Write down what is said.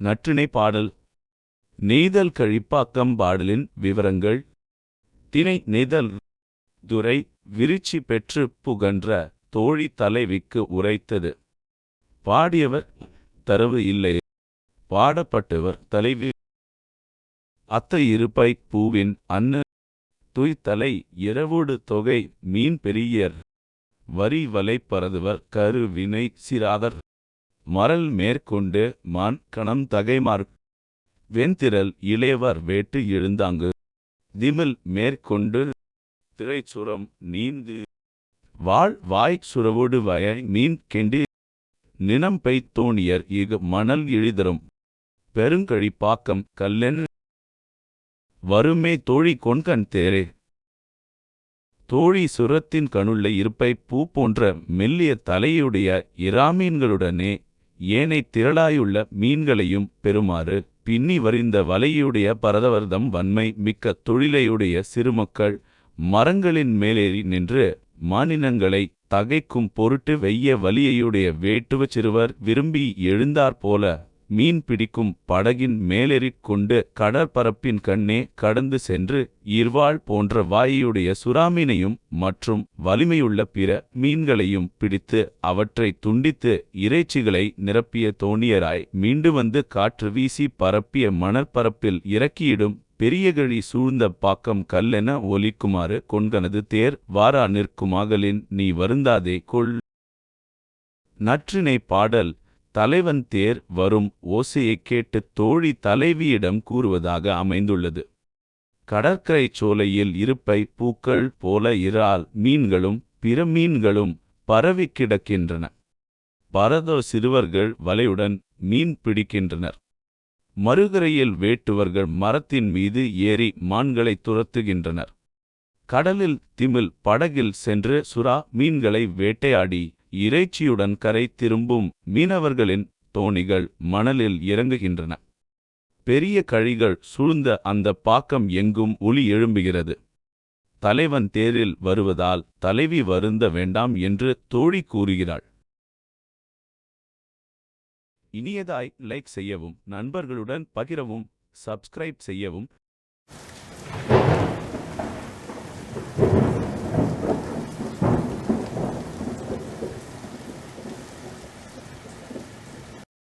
நற்றிணை பாடல். நெய்தல் கழிப்பாக்கம் பாடலின் விவரங்கள். திணை நெய்தல் துரை விருச்சி பெற்று புகன்ற தோழி தலைவிக்கு உரைத்தது. பாடியவர் தரவு இல்லை. பாடப்பட்டவர் தலைவி. அத்தை இருப்பை பூவின் அன்ன துய்த்தலை இரவோடு தொகை மீன் பெரியர். வரி வலை பரதுவர் கருவினை சிராதர் மறல் மரல் மேற்கொண்டு மான் கணம் தகைமார். வெண்திரல் இளையவர் வேட்டு எழுந்தாங்கு. திமில் மேற்கொண்டு திரைச்சுரம் நீந்து. வாழ் வாய் சுரவோடு வய மீன் கெண்டி. நினம்பை தோணியர் இகு மணல் இழிதரும். பெருங்கழிப்பாக்கம் கல்லென். வருமே தோழி கொண்கண் தேரே. தோழி சுரத்தின் கணுள்ள இருப்பை பூ போன்ற மெல்லிய தலையுடைய இராமீன்களுடனே ஏனைத் திரளாயுள்ள மீன்களையும் பெறுமாறு பின்னி வரிந்த வலையுடைய பரதவர்தம் வன்மை மிக்க தொழிலையுடைய சிறுமக்கள் மரங்களின் மேலேறி நின்று மானினங்களை தகைக்கும் பொருட்டு வெய்ய வலியையுடைய வேட்டுவச் சிறுவர் விரும்பி எழுந்தாற்போல மீன் பிடிக்கும் படகின் மேலேறிக் கொண்டு கடற்பரப்பின் கண்ணே கடந்து சென்று இர்வாள் போன்ற வாயுடைய சுறாமீனையும் மற்றும் வலிமையுள்ள பிற மீன்களையும் பிடித்து அவற்றை துண்டித்து இறைச்சிகளை நிரப்பிய தோணியராய் மீண்டு வந்து காற்று வீசி பரப்பிய மணற்பரப்பில் இறக்கியிடும் பெரியகழி சூழ்ந்த பாக்கம் கல்லென ஒலிக்குமாறு கொண்கனது தேர் வாரா நிற்குமாகலின் நீ வருந்தாதே கொள். நற்றினை பாடல். தலைவன் தேர் வரும் ஓசையைக் கேட்டுத் தோழி தலைவியிடம் கூறுவதாக அமைந்துள்ளது. கடற்கரை சோலையில் இருப்பை பூக்கள் போல இறால் மீன்களும் பிற மீன்களும் பரவி கிடக்கின்றன. பரதோ சிறுவர்கள் வலையுடன் மீன் பிடிக்கின்றனர். மறுகரையில் வேட்டுவர்கள் மரத்தின் மீது ஏறி மான்களை துரத்துகின்றனர். கடலில் திமில் படகில் சென்று சுறா மீன்களை வேட்டையாடி இறைச்சியுடன் கரை திரும்பும் மீனவர்களின் தோணிகள் மணலில் இறங்குகின்றன. பெரிய கழிகள் சூழ்ந்த அந்த பாக்கம் எங்கும் ஒளி எழும்புகிறது. தலைவன் தேரில் வருவதால் தலைவி வருந்த வேண்டாம் என்று தோழி கூறுகிறாள். இனியதாய் லைக் செய்யவும் நண்பர்களுடன் பகிரவும் சப்ஸ்கிரைப் செய்யவும்.